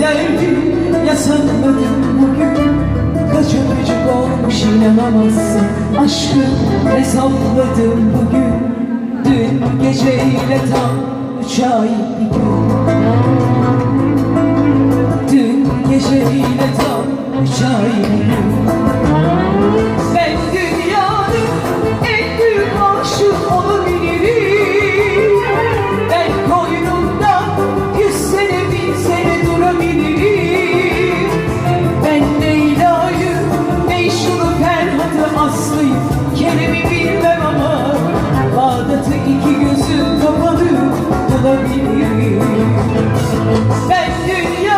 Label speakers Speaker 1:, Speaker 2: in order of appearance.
Speaker 1: derdim Yasanmadım bugün Kaç öpücük olmuş inanamazsın Aşkım hesapladım bugün Dün geceyle tam üç ay bir gün. Dün geceyle tam üç ay bir gün Ben dünya